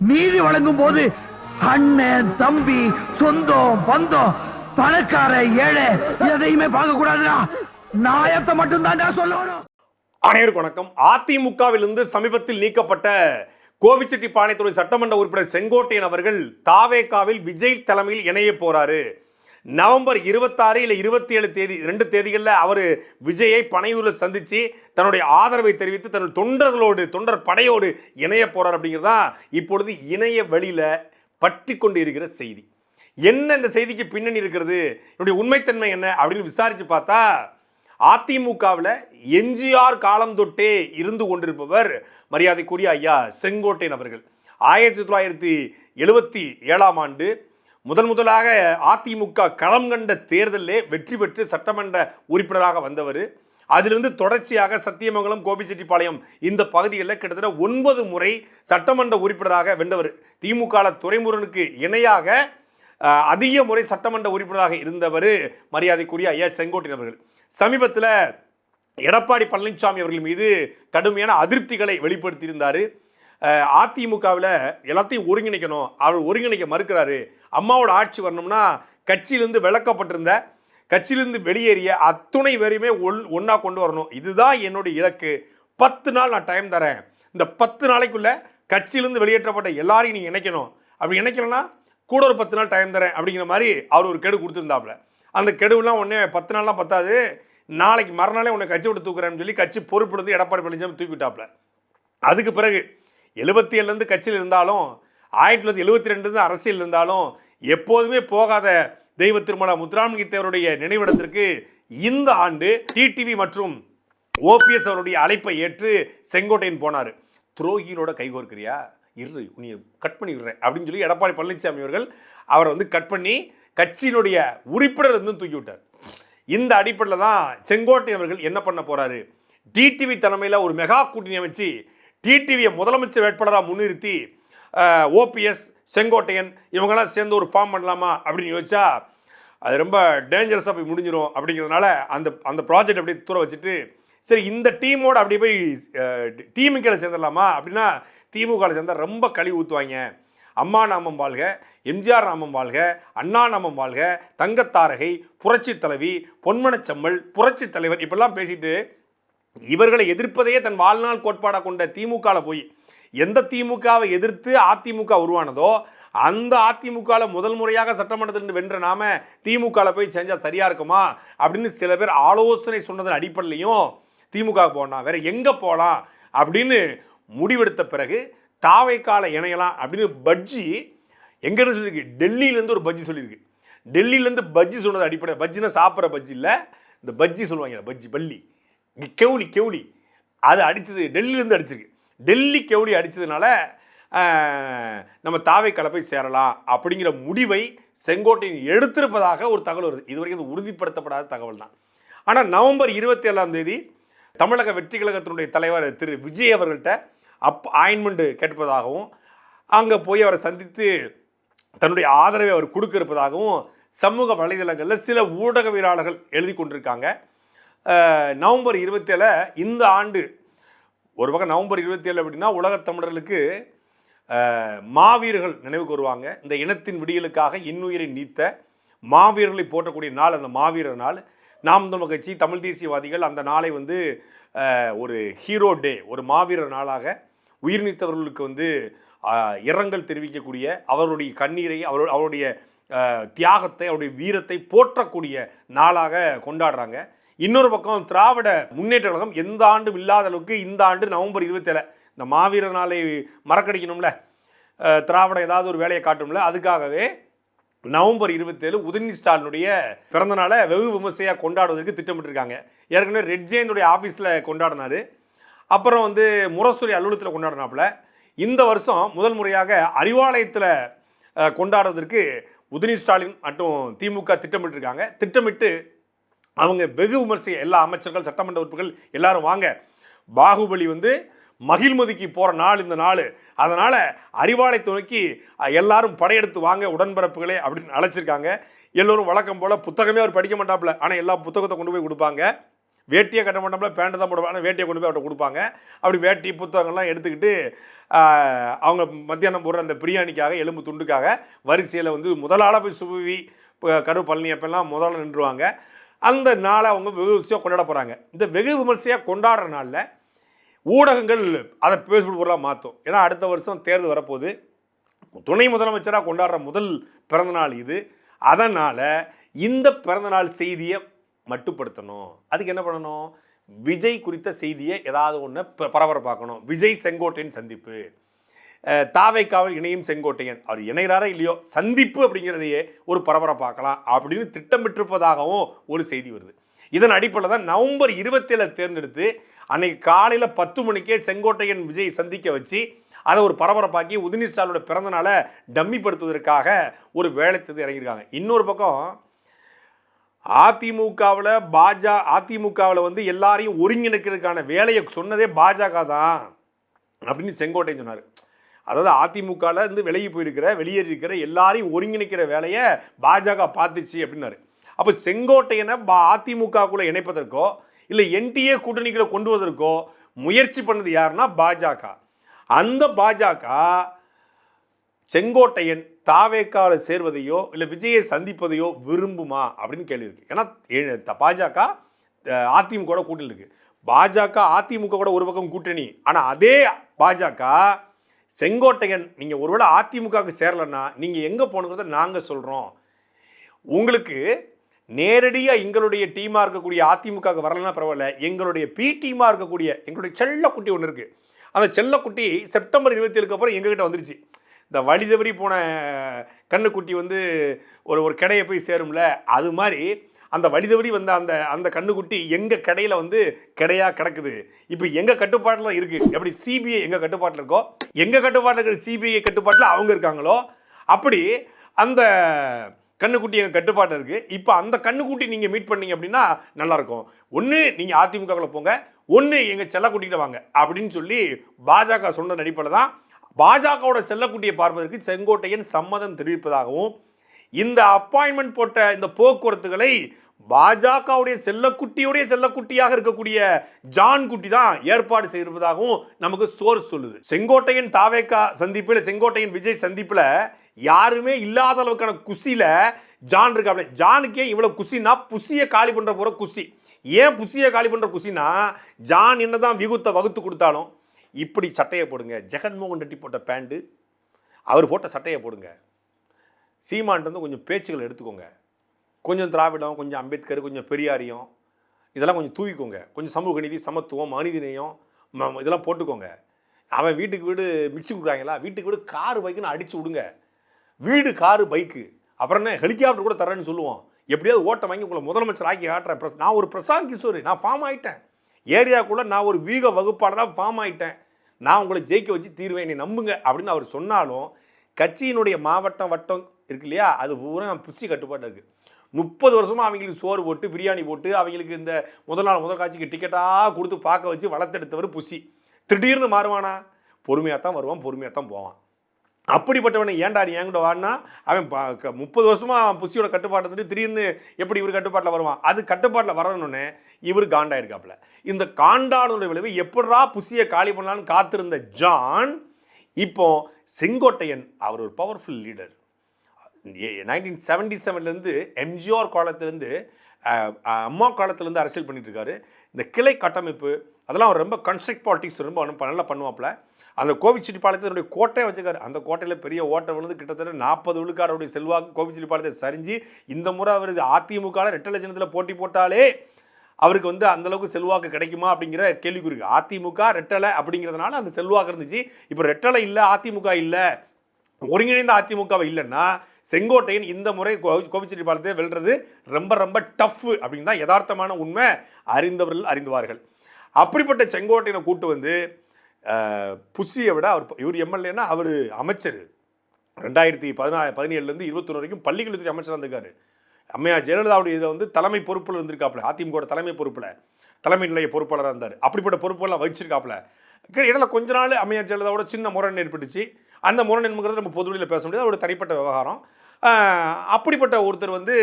நீதி வழங்கும் போது அண்ணன் தம்பி சொந்தம் பந்தம் பணக்கார ஏழை எதையுமே பார்க்க கூடாதுடா நாயத்தை மட்டும் தான் சொல்லணும். அனைவருக்கும் வணக்கம். அதிமுகவிலிருந்து சமீபத்தில் நீக்கப்பட்ட கோபிச்செட்டிப்பாளையத்துறை சட்டமன்ற உறுப்பினர் செங்கோட்டையன் அவர்கள் தாவேகாவில் விஜய் தலைமையில் இணைய போறாரு. நவம்பர் இருபத்தாறு இல்லை இருபத்தி ஏழு தேதி ரெண்டு தேதிகளில் அவர் விஜயை பனையூரில் சந்தித்து தன்னுடைய ஆதரவை தெரிவித்து தன்னுடைய தொண்டர்களோடு தொண்டர் படையோடு இணைய போகிறார் அப்படிங்கிறது தான் இப்பொழுது இணைய வழியில் பற்றி கொண்டு இருக்கிற செய்தி. என்ன இந்த செய்திக்கு பின்னணி இருக்கிறது? என்னுடைய உண்மைத்தன்மை என்ன? அப்படின்னு விசாரித்து பார்த்தா அதிமுகவில் எம்ஜிஆர் காலம் தொட்டே இருந்து கொண்டிருப்பவர் மரியாதைக்குரிய ஐயா செங்கோட்டையன் அவர்கள். ஆயிரத்தி தொள்ளாயிரத்தி எழுபத்தி ஏழாம் ஆண்டு முதன் முதலாக அதிமுக களம் கண்ட தேர்தலிலே வெற்றி பெற்று சட்டமன்ற உறுப்பினராக வந்தவர். அதிலிருந்து தொடர்ச்சியாக சத்தியமங்கலம் கோபிச்செட்டிப்பாளையம் இந்த பகுதிகளில் கிட்டத்தட்ட ஒன்பது முறை சட்டமன்ற உறுப்பினராக வென்றவர். திமுக துறைமுருகனுக்கு இணையாக அதிக முறை சட்டமன்ற உறுப்பினராக இருந்தவர் மரியாதைக்குரிய ஐயா செங்கோட்டையன் அவர்கள். சமீபத்தில் எடப்பாடி பழனிசாமி அவர்கள் மீது கடுமையான அதிருப்திகளை வெளிப்படுத்தியிருந்தார். அதிமுகவில் எல்லாத்தையும் ஒருங்கிணைக்கணும். அவர் ஒருங்கிணைக்க மறுக்கிறாரு. அம்மாவோட ஆட்சி வரணும்னா கட்சியிலேருந்து விளக்கப்பட்டிருந்த கட்சியிலேருந்து வெளியேறிய அத்துணை பேரையுமே ஒன் ஒன்றா கொண்டு வரணும். இதுதான் என்னுடைய இலக்கு. பத்து நாள் நான் டைம் தரேன். இந்த பத்து நாளைக்குள்ளே கட்சியிலேருந்து வெளியேற்றப்பட்ட எல்லாரையும் நீ இணைக்கணும். அப்படி இணைக்கலன்னா கூட ஒரு பத்து நாள் டைம் தரேன் அப்படிங்கிற மாதிரி அவர் ஒரு கெடு கொடுத்துருந்தாப்புல. அந்த கெடுவெல்லாம் உடனே பத்து நாள்லாம் பத்தாது. நாளைக்கு மறுநாளே உன்னை கட்சி விட்டு தூக்குறேன்னு சொல்லி கட்சி பொறுப்பிலிருந்து எடப்பாடி பழனிசாமி தூக்கிவிட்டாப்புல. அதுக்கு பிறகு எழுபத்தி ஏழுலேருந்து கட்சியில் இருந்தாலும் ஆயிரத்தி தொள்ளாயிரத்தி எழுபத்தி ரெண்டுலேருந்து அரசியல் இருந்தாலும் எப்போதுமே போகாத தெய்வ திருமண முத்துராமலிங்க தேவருடைய நினைவிடத்திற்கு இந்த ஆண்டு டிடிவி மற்றும் ஓபிஎஸ் அவருடைய அழைப்பை ஏற்று செங்கோட்டையன் போனார். துரோகிகளோட கைகோர்க்கிறியா இரு நீ கட் பண்ணி விடுறேன் அப்படின்னு சொல்லி எடப்பாடி பழனிசாமி அவர்கள் அவரை வந்து கட் பண்ணி கட்சியினுடைய உறுப்பினர் இருந்து தூக்கி விட்டார். இந்த அடிப்படையில் தான் செங்கோட்டையன் அவர்கள் என்ன பண்ண போகிறாரு டிடிவி தலைமையில் ஒரு மெகா கூட்டணி வச்சு டிடிவியை முதலமைச்சர் வேட்பாளராக முன்னிறுத்தி ஓபிஎஸ் செங்கோட்டையன் இவங்கெல்லாம் சேர்ந்து ஒரு ஃபார்ம் பண்ணலாமா அப்படின்னு யோசிச்சா அது ரொம்ப டேஞ்சரஸாக போய் முடிஞ்சிடும் அப்படிங்கிறதுனால அந்த அந்த ப்ராஜெக்ட் அப்படியே தூர வச்சுட்டு சரி இந்த டீமோடு அப்படியே போய் டீமுக்கே சேர்ந்துடலாமா அப்படின்னா திமுகவில் சேர்ந்தால் ரொம்ப கழி ஊற்றுவாங்க அம்மா நாமம் வாழ்க எம்ஜிஆர் நாமம் வாழ்க அண்ணா நாமம் வாழ்க தங்கத்தாரகை புரட்சி தலைவி பொன்மனச்சம்மல் புரட்சி தலைவர் இப்படிலாம் பேசிட்டு இவர்களை எதிர்ப்பதையே தன் வாழ்நாள் கோட்பாடாக கொண்ட திமுகவில் போய் எந்த திமுகவை எதிர்த்து அதிமுக உருவானதோ அந்த அதிமுகவில் முதல் முறையாக சட்டமன்றத்தில் வென்ற நாம திமுகவில் போய் செஞ்சால் சரியாக இருக்குமா? அப்படின்னு சில பேர் ஆலோசனை சொன்னதன் அடிப்படையிலையும் திமுக போனால் வேற எங்கே போகலாம் அப்படின்னு முடிவெடுத்த பிறகு தாவைக்கால இணையலாம் அப்படின்னு பஜ்ஜி எங்கேருந்து சொல்லியிருக்கு? டெல்லியிலேருந்து ஒரு பஜ்ஜி சொல்லியிருக்கு. டெல்லியிலேருந்து பஜ்ஜி சொன்னது அடிப்படை. பஜ்ஜினா சாப்பிட்ற பஜ்ஜி இல்லை. இந்த பஜ்ஜி சொல்லுவாங்க பஜ்ஜி பள்ளி. கெவுளி கெவுளி அது அடித்தது டெல்லியிலேருந்து அடிச்சிருக்கு. டெல்லி கெவுளி அடித்ததுனால நம்ம தாவை கலப்பை சேரலாம் அப்படிங்கிற முடிவை செங்கோட்டையின் எடுத்திருப்பதாக ஒரு தகவல் வருது. இது வரைக்கும் உறுதிப்படுத்தப்படாத தகவல் தான். ஆனால் நவம்பர் இருபத்தி ஏழாம் தேதி தமிழக வெற்றி கழகத்தினுடைய தலைவர் திரு. விஜய் அவர்கள்ட்ட அப் ஆயின்மெண்ட் கேட்பதாகவும் அங்கே போய் அவரை சந்தித்து தன்னுடைய ஆதரவை அவர் கொடுக்க இருப்பதாகவும் சமூக வலைதளங்களில் சில ஊடகவியலாளர்கள் எழுதி கொண்டிருக்காங்க. நவம்பர் இருபத்தேழு இந்த ஆண்டு ஒரு பக்கம் நவம்பர் இருபத்தேழு அப்படின்னா உலகத் தமிழர்களுக்கு மாவீரர்கள் நினைவுக்கு வருவாங்க. இந்த இனத்தின் விடியலுக்காக இன்னுயிரை நீத்த மாவீரர்களை போற்றக்கூடிய நாள் அந்த மாவீரர் நாள். நாம் தமிழ் கட்சி தமிழ் தேசியவாதிகள் அந்த நாளை வந்து ஒரு ஹீரோ டே ஒரு மாவீரர் நாளாக உயிர் நீத்தவர்களுக்கு வந்து இரங்கல் தெரிவிக்கக்கூடிய அவருடைய கண்ணீரை அவர் அவருடைய தியாகத்தை அவருடைய வீரத்தை போற்றக்கூடிய நாளாக கொண்டாடுறாங்க. இன்னொரு பக்கம் திராவிட முன்னேற்ற கழகம் எந்த ஆண்டும் இல்லாத அளவுக்கு இந்த ஆண்டு நவம்பர் இருபத்தேழு இந்த மாவீரர் நாளை மறக்கடிக்கணும்ல திராவிட ஏதாவது ஒரு வேலையை காட்டும்ல. அதுக்காகவே நவம்பர் இருபத்தேழு உதயநிதி ஸ்டாலினுடைய பிறந்த நாளை வெகு விமர்சையாக கொண்டாடுவதற்கு திட்டமிட்டிருக்காங்க. ஏற்கனவே ரெட் ஜெயனுடைய ஆஃபீஸில் கொண்டாடினாரு. அப்புறம் வந்து முரசொலி அலுவலகத்தில் கொண்டாடினாப்புல. இந்த வருஷம் முதல் முறையாக அறிவாலயத்தில் கொண்டாடுவதற்கு உதயநிதி ஸ்டாலின் மற்றும் திமுக திட்டமிட்டிருக்காங்க. திட்டமிட்டு அவங்க வெகு விமர்சை எல்லா அமைச்சர்கள் சட்டமன்ற உறுப்புகள் எல்லாரும் வாங்க. பாகுபலி வந்து மகிழ்மதிக்கு போகிற நாள் இந்த நாள். அதனால் அறிவாலயத்தை நோக்கி எல்லாரும் படையெடுத்து வாங்க உடன்பிறப்புகளே அப்படின்னு அழைச்சிருக்காங்க. எல்லோரும் வழக்கம் போல் புத்தகமே அவர் படிக்க மாட்டாப்புல. ஆனால் எல்லா புத்தகத்தை கொண்டு போய் கொடுப்பாங்க. வேட்டியை கட்ட மாட்டோம்ல பேண்ட் தான் போடுவாங்க. வேட்டியை கொண்டு போய் அவர்கிட்ட கொடுப்பாங்க. அப்படி வேட்டி புத்தகங்கள்லாம் எடுத்துக்கிட்டு அவங்க மத்தியானம் போடுற அந்த பிரியாணிக்காக எலும்பு துண்டுக்காக வரிசையில் வந்து முதலாள போய் சுபவி கரு கரு பழனியப்பெல்லாம் முதல்ல நின்றுவாங்க. அந்த நாளை அவங்க வெகு விமர்சையாக கொண்டாட போகிறாங்க இந்த வெகு விமர்சையாக கொண்டாடுற நாளில் ஊடகங்கள் அதை பேசுபடு பொருளாக மாற்றும் ஏன்னா அடுத்த வருஷம் தேர்தல் வரப்போகுது. துணை முதலமைச்சராக கொண்டாடுற முதல் பிறந்தநாள் இது. அதனால் இந்த பிறந்தநாள் செய்தியை மட்டுப்படுத்தணும். அதுக்கு என்ன பண்ணணும்? விஜய் குறித்த செய்தியை ஏதாவது ஒன்று பரபரப்பாக்கணும். விஜய் செங்கோட்டையின் சந்திப்பு. தாவைக்காவல் இணையும் செங்கோட்டையன். அவர் இணைகிறாரா இல்லையோ சந்திப்பு அப்படிங்கிறதையே ஒரு பரபரப்பாக்கலாம் அப்படின்னு திட்டமிட்டிருப்பதாகவும் ஒரு செய்தி வருது. இதன் அடிப்படையில் தான் நவம்பர் இருபத்தேழு தேர்ந்தெடுத்து அன்னைக்கு காலையில் பத்து மணிக்கே செங்கோட்டையன் விஜய் சந்திக்க வச்சு அதை ஒரு பரபரப்பாக்கி உதினி ஸ்டாலோட பிறந்தநாளை டம்மிப்படுத்துவதற்காக ஒரு வேலை திட்டம் இறங்கியிருக்காங்க. இன்னொரு பக்கம் அதிமுகவில் பாஜா அதிமுகவில் வந்து எல்லாரையும் ஒருங்கிணைக்கிறதுக்கான வேலையை சொன்னதே பாஜக தான் அப்படின்னு செங்கோட்டையன் சொன்னார். அதாவது அதிமுகவில் இருந்து வெளியே போயிருக்கிற வெளியேறி இருக்கிற எல்லாரையும் ஒருங்கிணைக்கிற வேலையை பாஜக பார்த்துச்சு அப்படின்னாரு. அப்போ செங்கோட்டையனை பா அதிமுகக்குள்ளே இணைப்பதற்கோ இல்லை என்டிஏ கூட்டணிகளை கொண்டு வருவதற்கோ முயற்சி பண்ணது யாருன்னா பாஜக. அந்த பாஜக செங்கோட்டையன் தாவேக்கால சேர்வதையோ இல்லை விஜயை சந்திப்பதையோ விரும்புமா அப்படின்னு கேள்வி இருக்கு. ஏன்னா ஏ- த- பாஜக அதிமுக கூட்டணி இருக்கு. பாஜக அதிமுக கூட ஒரு பக்கம் கூட்டணி. ஆனால் அதே பாஜக செங்கோட்டையன் நீங்கள் ஒருவேளை அதிமுகவுக்கு சேரலைன்னா நீங்கள் எங்கே போகணுங்கிறத நாங்கள் சொல்கிறோம் உங்களுக்கு நேரடியாக எங்களுடைய டீமாக இருக்கக்கூடிய அதிமுகவுக்கு வரலன்னா பரவாயில்ல எங்களுடைய பி டீமாக இருக்கக்கூடிய எங்களுடைய செல்லக்குட்டி ஒன்று இருக்குது அந்த செல்லக்குட்டி செப்டம்பர் இருபத்தி ஏழுக்கு அப்புறம் எங்ககிட்ட வந்துருச்சு. இந்த வழி தவறி போன கண்ணுக்குட்டி வந்து ஒரு ஒரு கடையை போய் சேரும்ல அது மாதிரி அந்த வழி தவறி வந்த அந்த அந்த கண்ணுக்குட்டி எங்கள் கடையில் வந்து கிடையா கிடக்குது? இப்போ எங்கள் கட்டுப்பாட்டில் இருக்குது எப்படி சிபிஐ எங்கள் கட்டுப்பாட்டில் இருக்கோ எங்கள் கட்டுப்பாட்டில் இருக்கிற சிபிஐ கட்டுப்பாட்டில் அவங்க இருக்காங்களோ அப்படி அந்த கண்ணுக்குட்டி எங்கள் கட்டுப்பாட்டில் இருக்குது இப்போ அந்த கண்ணுக்குட்டி நீங்கள் மீட் பண்ணீங்க அப்படின்னா நல்லாயிருக்கும். ஒன்று நீங்கள் அதிமுகவில் போங்க. ஒன்று எங்கள் செல்லக்குட்டிகிட்ட வாங்க. அப்படின்னு சொல்லி பாஜக சொன்ன அடிப்படையில் தான் பாஜகவோட செல்லக்குட்டியை பார்ப்பதற்கு செங்கோட்டையன் சம்மதம் தெரிவிப்பதாகவும் இந்த அப்பாயின்மெண்ட் போட்ட இந்த போக்குவரத்துகளை பாஜகவுடைய செல்லக்குட்டியுடைய செல்லக்குட்டியாக இருக்கக்கூடிய ஜான் குட்டி தான் ஏற்பாடு செய்திருப்பதாகவும் நமக்கு சோர்ஸ் சொல்லுது. செங்கோட்டையன் தாவேக்கா சந்திப்பில் செங்கோட்டையன் விஜய் சந்திப்பில் யாருமே இல்லாத அளவுக்கான குசியில் ஜான் இருக்காப்ல. ஜானுக்கே இவ்வளோ குசினா புசியை காலி பண்ணுற போகிற குசி. ஏன் புசியை காலி பண்ணுற குசினா ஜான் என்ன தான் விகுத்தை வகுத்து கொடுத்தாலும் இப்படி சட்டையை போடுங்க. ஜெகன்மோகன் ரெட்டி போட்ட பேண்ட்டு அவர் போட்ட சட்டையை போடுங்க. சீமான்ட்டு வந்து கொஞ்சம் பேச்சுகள் எடுத்துக்கோங்க. கொஞ்சம் திராவிடம் கொஞ்சம் அம்பேத்கர் கொஞ்சம் பெரியாரியம் இதெல்லாம் கொஞ்சம் தூவிக்கோங்க. கொஞ்சம் சமூக நீதி சமத்துவம் மனிதநேயம் ம- இதெல்லாம் போட்டுக்கோங்க. அவன் வீட்டுக்கு வீடு மிக்சி கொடுக்குறாங்களா? வீட்டுக்கு வீடு காரு பைக்குன்னு அடிச்சு விடுங்க. வீடு காரு பைக்கு. அப்புறம் என்ன? ஹெலிகாப்டர் கூட தரேன்னு சொல்லுவோம். எப்படியாவது ஓட்ட வாங்கி உங்களை முதலமைச்சர் ஆக்கி காட்டுறேன். நான் ஒரு பிரசாந்த் கிஷோர். நான் ஃபார்ம் ஆகிட்டேன் ஏரியாக்குள்ளே நான் ஒரு வீக வகுப்பாளராக ஃபார்ம் ஆகிட்டேன் நான் உங்களை ஜெயிக்க வச்சு தீர்வேன். நீ நம்புங்க அப்படின்னு அவர் சொன்னாலும் கட்சியினுடைய மாவட்டம் வட்டம் இருக்கு இல்லையா? அது பூரா புச்சி கட்டுப்பாடு இருக்குது முப்பது வருஷமாக அவங்களுக்கு சோறு போட்டு பிரியாணி போட்டு அவங்களுக்கு இந்த முதல் நாள் முதல் காட்சிக்கு டிக்கெட்டாக கொடுத்து பார்க்க வச்சு வளர்த்தெடுத்தவர் புசி திடீர்னு மாறுவானா? பொறுமையாக தான் வருவான் பொறுமையாக தான் போவான். அப்படிப்பட்டவனை ஏன்டா நீ என்கிட்ட வாடினா? அவன் க- முப்பது வருஷமாக புசியோட கட்டுப்பாட்டை இருந்துட்டு திடீர்னு எப்படி இவர் கட்டுப்பாட்டில் வருவான்? அது கட்டுப்பாட்டில் வரணுன்னே இவர் காண்டாயிருக்காப்புல. இந்த காண்டானுடைய விளைவு எப்படா புசியை காலி பண்ணலான்னு காத்திருந்த ஜான் இப்போ செங்கோட்டையன் அவர் ஒரு பவர்ஃபுல் லீடர் நைன்டீன் செவன்டி செவன்லேருந்து எம்ஜிஆர் காலத்துலேருந்து அம்மா காலத்துலேருந்து அரசியல் பண்ணிட்டு இந்த கிளை கட்டமைப்பு அதெல்லாம் அவர் ரொம்ப கன்ஸ்ட்ரக்ட் பாலிட்டிக்ஸ் ரொம்ப நல்லா பண்ணுவாப்பில். அந்த கோவிச்செட்டிப்பாளையத்தினுடைய கோட்டையை வச்சுக்காரு அந்த கோட்டையில் பெரிய ஓட்டை விழுந்து கிட்டத்தட்ட நாற்பது விழுக்காடுடைய செல்வாக்கு கோவிச்செட்டிப்பாளையத்தை சரிஞ்சு இந்த முறை அவர் அதிமுக ரெட்டை லட்சணத்தில் போட்டி போட்டாலே அவருக்கு வந்து அந்தளவுக்கு செல்வாக்கு கிடைக்குமா அப்படிங்கிற கேள்விக்குறிக்கு அதிமுக ரெட்டலை அப்படிங்கிறதுனால அந்த செல்வாக்கு இருந்துச்சு. இப்போ ரெட்டலை இல்லை அதிமுக இல்லை ஒருங்கிணைந்த அதிமுகவை இல்லைன்னா செங்கோட்டையன் இந்த முறை கோபிச்செட்டிப்பாளையத்தை வெல்றது ரொம்ப ரொம்ப டஃப் அப்படின்னு தான் யதார்த்தமான உண்மை அறிந்தவர்கள் அறிந்துவார்கள். அப்படிப்பட்ட செங்கோட்டையனை கூட்டு வந்து புஷியை விட அவர் இவர் எம்எல்ஏனா அவர் அமைச்சர். ரெண்டாயிரத்தி பதினா பதினேழுலேருந்து இருபத்தொன்று வரைக்கும் பள்ளிக்கல்வித்துறை அமைச்சராக இருந்திருக்காரு. அம்மையா ஜெயலலிதாவுடைய இதில் வந்து தலைமை பொறுப்பில் இருந்திருக்காப்புல அதிமுக தலைமை பொறுப்பில். தலைமை நிலைய பொறுப்பாளராக இருந்தார். அப்படிப்பட்ட பொறுப்பெல்லாம் வச்சிருக்காப்புல இடையில கொஞ்ச நாள் அம்மையா ஜெயலலிதாவோட சின்ன முரண் ஏற்பட்டுச்சு. அந்த முரண் என்பது நம்ம பொதுவெளியில் பேச முடியாது. ஒரு தனிப்பட்ட விவகாரம். அப்படிப்பட்ட ஒருத்தர் வந்து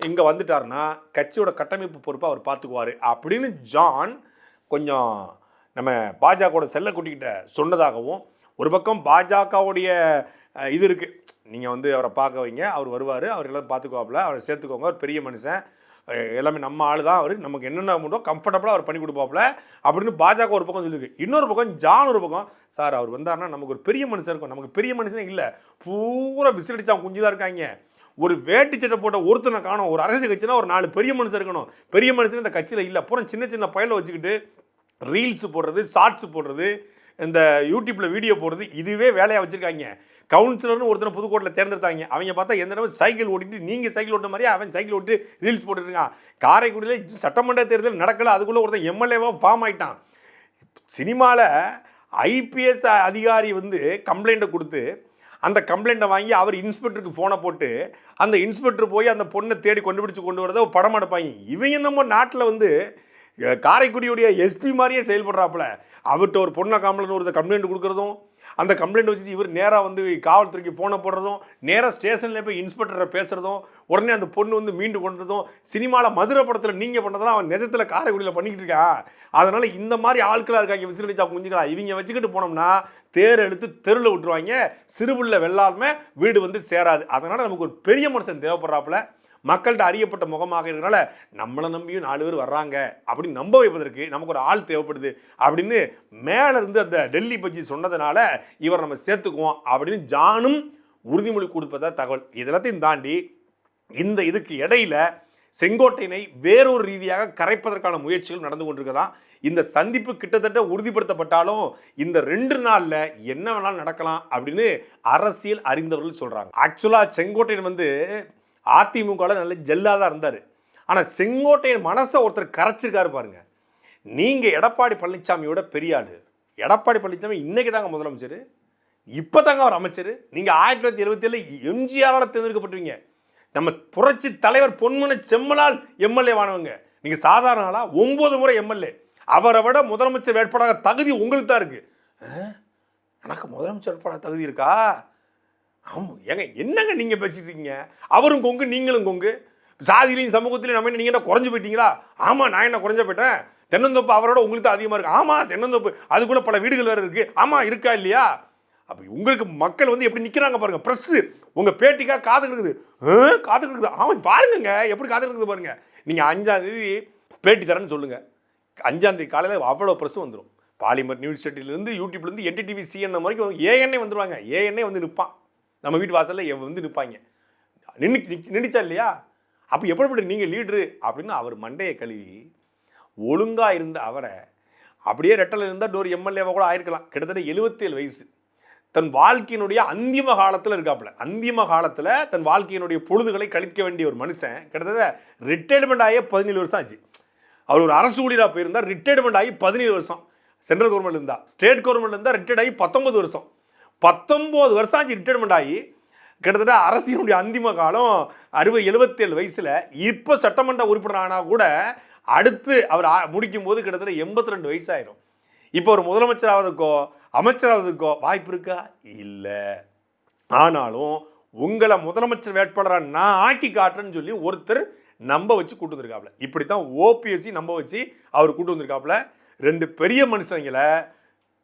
இங்கே வந்துட்டாருன்னா கட்சியோட கட்டமைப்பு பொறுப்பை அவர் பார்த்துக்குவார் அப்படின்னு ஜான் கொஞ்சம் நம்ம பாஜகவோட செல்லக்குட்டிக்கிட்ட சொன்னதாகவும் ஒரு பக்கம் பாஜகவுடைய இது இருக்குது நீங்கள் வந்து அவரை பார்க்க வைங்க அவர் வருவார் அவர் எல்லாம் பார்த்துக்குவாப்புல அவரை சேர்த்துக்கோங்க அவர் பெரிய மனுஷன் எல்லாமே நம்ம ஆள் தான் அவர். நமக்கு என்னென்ன முடியும் கம்ஃபர்டபுளாக அவர் பண்ணி கொடுப்பாப்புல அப்படின்னு பாஜக ஒரு பக்கம் சொல்லியிருக்கு. இன்னொரு பக்கம் ஜான் ஒரு பக்கம் சார் அவர் வந்தாருன்னா நமக்கு ஒரு பெரிய மனுஷன் இருக்கும். நமக்கு பெரிய மனுஷனே இல்லை. பூரா விசிலடிச்சா குஞ்சு தான் இருக்காங்க. ஒரு வேட்டி சட்டை போட்ட ஒருத்தனை காணும். ஒரு அரசியல் கட்சினா ஒரு நாலு பெரிய மனுஷன் இருக்கணும். பெரிய மனுஷன் இந்த கட்சியில் இல்லை. பூரா சின்ன சின்ன பயலை வச்சுக்கிட்டு ரீல்ஸ் போடுறது ஷார்ட்ஸ் போடுறது இந்த யூடியூப்பில் வீடியோ போடுறது இதுவே வேலையாக வச்சுருக்காங்க. கவுன்சிலர்னு ஒருத்தனை புதுக்கோட்டில் தேர்ந்தெடுத்தாங்க. அவங்க பார்த்தா எந்த நேரம் சைக்கிள் ஓட்டிட்டு நீங்கள் சைக்கிள் ஓட்ட மாதிரியே அவன் சைக்கிள் ஓட்டி ரீல்ஸ் போட்டுருக்கான் காரைக்குடியில் சட்டமன்ற தேர்தல் நடக்கலை அதுக்குள்ளே ஒருத்தன் எம்எல்ஏவாக ஃபார்ம் ஆயிட்டான். சினிமாவில் ஐபிஎஸ் அதிகாரி வந்து கம்ப்ளைண்ட்டை கொடுத்து அந்த கம்ப்ளைண்ட்டை வாங்கி அவர் இன்ஸ்பெக்டருக்கு ஃபோனை போட்டு அந்த இன்ஸ்பெக்டர் போய் அந்த பொண்ணை தேடி கண்டுபிடிச்சு கொண்டு வரதை படம் எடுப்பாங்க. இவங்க நம்ம நாட்டில் வந்து காரைக்குடியுடைய எஸ்பி மாதிரியே செயல்படுறாப்புல. அவர்கிட்ட ஒரு பொண்ணை காமலன்னு ஒரு கம்ப்ளைண்ட் கொடுக்குறதும் அந்த கம்ப்ளைண்ட் வச்சுட்டு இவர் நேராக வந்து காவல்துறைக்கு ஃபோனை போடுறதும் நேராக ஸ்டேஷனில் போய் இன்ஸ்பெக்டரை பேசுகிறதும் உடனே அந்த பொண்ணு வந்து மீண்டு கொண்டதும் சினிமாவில் மதுரை படத்தில் நீங்கள் பண்ணதெல்லாம் அவன் நிஜத்தில் காரைக்குடியில் பண்ணிக்கிட்டு இருக்கான் அதனால் இந்த மாதிரி ஆட்களாக இருக்காங்க விசிலடிச்சா குஞ்சுகளா? இவங்க வச்சுக்கிட்டு போனோம்னா தேர் எடுத்து தெருவில் விட்டுருவாங்க சிறுபுள்ள வெள்ளாமை வீடு வந்து சேராது. அதனால் நமக்கு ஒரு பெரிய மனுஷன் தேவைப்படுறாப்புல. மக்கள்கிட்ட அறியப்பட்ட முகமாக இருக்கிறனால நம்மளை நம்பியும் நாலு பேர் வர்றாங்க அப்படின்னு நம்ப வைப்பதற்கு நமக்கு ஒரு ஆள் தேவைப்படுது அப்படின்னு மேலேருந்து அந்த டெல்லி பஜ்ஜி சொன்னதுனால இவர் நம்ம சேர்த்துக்குவோம் அப்படின்னு ஜானும் உறுதிமொழி கொடுப்பதா தகவல். இதெல்லாத்தையும் தாண்டி இந்த இதுக்கு இடையில செங்கோட்டையனை வேறொரு ரீதியாக கரைப்பதற்கான முயற்சிகள் நடந்து கொண்டிருக்கதான் இந்த சந்திப்பு கிட்டத்தட்ட உறுதிப்படுத்தப்பட்டாலும் இந்த ரெண்டு நாளில் என்ன வேணாலும் நடக்கலாம் அப்படின்னு அரசியல் அறிந்தவர்கள் சொல்கிறாங்க ஆக்சுவலாக செங்கோட்டையன் வந்து அதிமுகவில் நல்ல ஜெல்லாக தான் இருந்தார். ஆனால் செங்கோட்டையின் மனசை ஒருத்தர் கரைச்சிருக்காரு பாருங்கள் நீங்கள் எடப்பாடி பழனிசாமியோட பெரிய ஆளு எடப்பாடி பழனிசாமி இன்றைக்கி தாங்க முதலமைச்சர். இப்போ தாங்க அவர் அமைச்சர். நீங்கள் ஆயிரத்தி தொள்ளாயிரத்தி எழுபத்தி ஏழு எம்ஜிஆரால் தேர்ந்தெடுக்கப்பட்டுவீங்க நம்ம புரட்சி தலைவர் பொன்முனை செம்மலால் எம்எல்ஏ வானவங்க. நீங்கள் சாதாரண ஆளாக ஒம்பது முறை எம்எல்ஏ. அவரை விட முதலமைச்சர் வேட்பாளராக தகுதி உங்களுக்கு தான் இருக்குது ஆ? எனக்கு முதலமைச்சர் வேட்பாளர் தகுதி இருக்கா? ஆமாம் ஏங்க என்னங்க நீங்கள் பேசிட்டீங்க? இருக்கீங்க அவரும் கொங்கு நீங்களும் கொங்கு. சாதியிலையும் சமூகத்திலையும் நம்ம என்ன நீங்கள் என்ன குறைஞ்சு போயிட்டீங்களா? ஆமாம் நான் என்ன குறைஞ்ச போயிட்டேன்? தென்னந்தோப்பு அவரோட உங்களுக்கு தான் அதிகமாக இருக்குது ஆமாம் தென்னந்தோப்பு அதுக்குள்ளே பல வீடுகள் வேறு இருக்குது ஆமாம் இருக்கா இல்லையா? அப்போ உங்களுக்கு மக்கள் வந்து எப்படி நிற்கிறாங்க பாருங்கள் ப்ரெஸ்ஸு உங்கள் பேட்டிக்காக காது கிடக்குது. காது கிடக்குது. ஆமாம் பாருங்கங்க எப்படி காது கிடக்குது பாருங்கள் நீங்கள் அஞ்சாந்தேதி பேட்டி தரேன்னு சொல்லுங்கள் அஞ்சாந்தேதி காலையில் அவ்வளோ ப்ரெஸ் வந்துடும் பாலிமர் நியூஸ் செட்டிலேருந்து யூடியூப்லேருந்து என்டிடிவி சிஎன்எம் வரைக்கும் ஏஎன்ஏ வந்துடுவாங்க ஏஎன்ஏ வந்து நிற்பான் நம்ம வீட்டு வாசலில் வந்து நிற்பாங்க நின்று நின்றுச்சா இல்லையா? அப்போ எப்படிப்பட்ட நீங்கள் லீட்ரு அப்படின்னு அவர் மண்டையை கழுவி ஒழுங்காக இருந்த அவரை அப்படியே ரெட்டலில் இருந்தால் டோர் எம்எல்ஏவாக கூட ஆயிருக்கலாம். கிட்டத்தட்ட 77 வயசு. தன் வாழ்க்கையினுடைய அந்திம காலத்தில் இருக்காப்புல. அந்திம காலத்தில் தன் வாழ்க்கையினுடைய பொழுதுகளை கழிக்க வேண்டிய ஒரு மனுஷன் கிட்டத்தட்ட ரிட்டையர்மெண்ட் ஆகிய பதினேழு வருஷம் ஆச்சு. அவர் ஒரு அரசு ஊழியராக போயிருந்தார் ரிட்டையர்மெண்ட் ஆகி பதினேழு வருஷம். சென்ட்ரல் கவர்மெண்ட் இருந்தால் ஸ்டேட் கவர்மெண்ட் இருந்தால் ரிட்டையர்ட் ஆகி பத்தொன்பது வருஷம். பத்தொம்போது வருஷம் ஆச்சு ரிட்டையர்மெண்ட் ஆகி கிட்டத்தட்ட அரசினுடைய அந்திம காலம் அறுபது எழுபத்தேழு வயசில் இப்போ சட்டமன்ற உறுப்பினர் ஆனால் கூட அடுத்து அவர் முடிக்கும் போது கிட்டத்தட்ட எண்பத்தி ரெண்டு வயசாயிரும். இப்போ ஒரு முதலமைச்சராவதுக்கோ அமைச்சராவதுக்கோ வாய்ப்பு இருக்கா? இல்லை. ஆனாலும் உங்களை முதலமைச்சர் வேட்பாளராக நான் ஆக்கி காட்டுறேன்னு சொல்லி ஒருத்தர் நம்ப வச்சு கூட்டு வந்திருக்காப்புல. இப்படி தான் ஓபிஎஸ்சி நம்ப வச்சு அவர் கூட்டு வந்திருக்காப்புல. ரெண்டு பெரிய மனுஷங்களை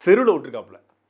தெருவில் விட்டுருக்காப்புல.